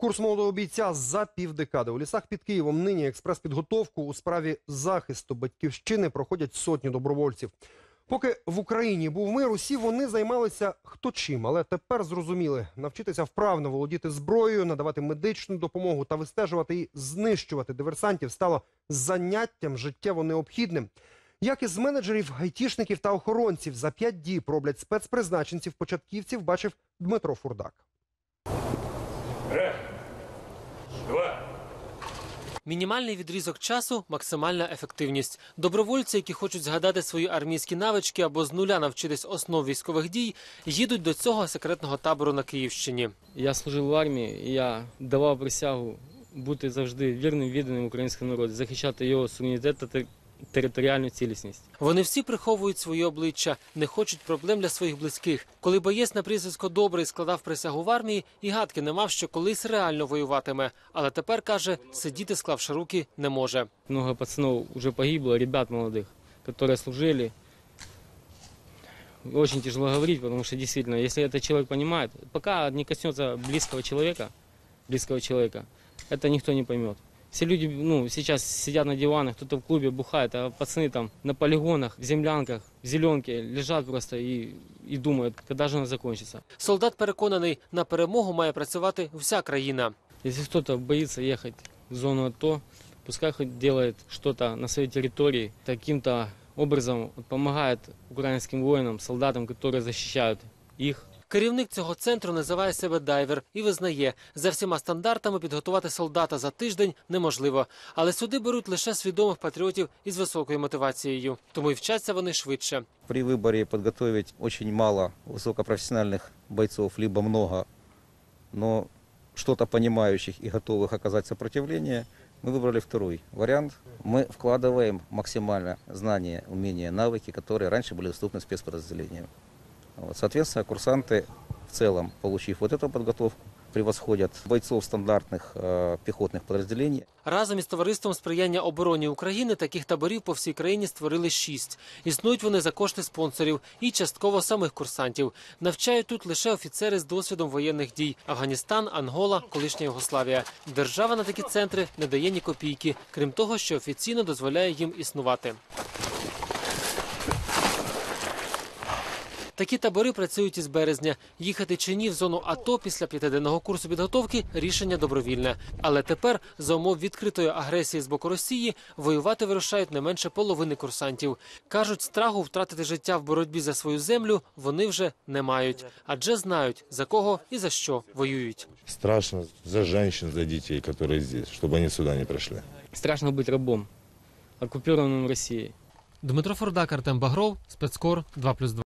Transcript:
Курс молодого бійця за півдекади. У лісах під Києвом нині експрес-підготовку у справі захисту батьківщини проходять сотні добровольців. Поки в Україні був мир, усі вони займалися хто чим, але тепер зрозуміли навчитися вправно володіти зброєю, надавати медичну допомогу та вистежувати і знищувати диверсантів стало заняттям життєво необхідним. Як із менеджерів, айтішників та охоронців за п'ять діб роблять спецпризначенців початківців, бачив Дмитро Фурдак. Мінімальний відрізок часу максимальна ефективність. Добровольці, які хочуть згадати свої армійські навички або з нуля навчитись основ військових дій, їдуть до цього секретного табору на Київщині. Я служив в армії, я давав присягу бути завжди вірним, відданим українському народу, захищати його суверенітет та територіальну цілісність. Вони всі приховують свої обличчя, не хочуть проблем для своїх близьких. Коли боєць на прізвисько добрий складав присягу в армії, і гадки не мав, що колись реально воюватиме. Але тепер каже, сидіти, склавши руки, не може. Много пацанов уже погибло, ребят молодых, которые служили. Очень тяжело говорить, потому что действительно, если этот человек понимает, пока не коснется близкого человека, близкого человека, это никто не поймет. Все люди ну, сейчас сидят на диванах, кто-то в клубе бухает, а пацаны там на полигонах, в землянках, в зеленке лежат просто и, и думают, когда же она закончится. Солдат переконаний, на перемогу має працювати вся країна. Если кто-то боится ехать в зону АТО, пускай хоть делает что-то на своей территории, таким-то образом помогает украинским воинам, солдатам, которые защищают их. Керівник цього центру називає себе дайвер і визнає, за всіма стандартами підготувати солдата за тиждень неможливо. Але сюди беруть лише свідомих патріотів із високою мотивацією, тому й вчаться вони швидше. При выборе подготовить очень мало высокопрофессиональных бойцов, либо много, но что-то понимающих и готовых оказать сопротивление, мы выбрали второй вариант. Мы вкладываем максимально знания, умения, навыки, которые раньше были доступны спецподразделениям. Вот, соответственно, курсанты в целом, получив вот эту подготовку, превосходят бойцов стандартных э, пехотных подразделений. Разом із товариством сприяння обороні України таких таборів по всій країні створили шість. Існують вони за кошти спонсорів і частково самих курсантів. Навчають тут лише офіцери з досвідом воєнних дій: Афганістан, Ангола, колишня Югославія. Держава на такі центри не дає ні копійки, крім того, що офіційно дозволяє їм існувати. Такі табори працюють із березня. Їхати чи ні в зону АТО після п'ятиденного курсу підготовки рішення добровільне. Але тепер за умов відкритої агресії з боку Росії воювати вирушають не менше половини курсантів. кажуть, страху втратити життя в боротьбі за свою землю вони вже не мають, адже знають за кого і за що воюють. Страшно за женщин, за детей, которые здесь, чтобы они сюда не пришли. Страшно быть рабом, оккупированным Россией. Дмитро Фордак, Артем Багров, спецкор 2+,2.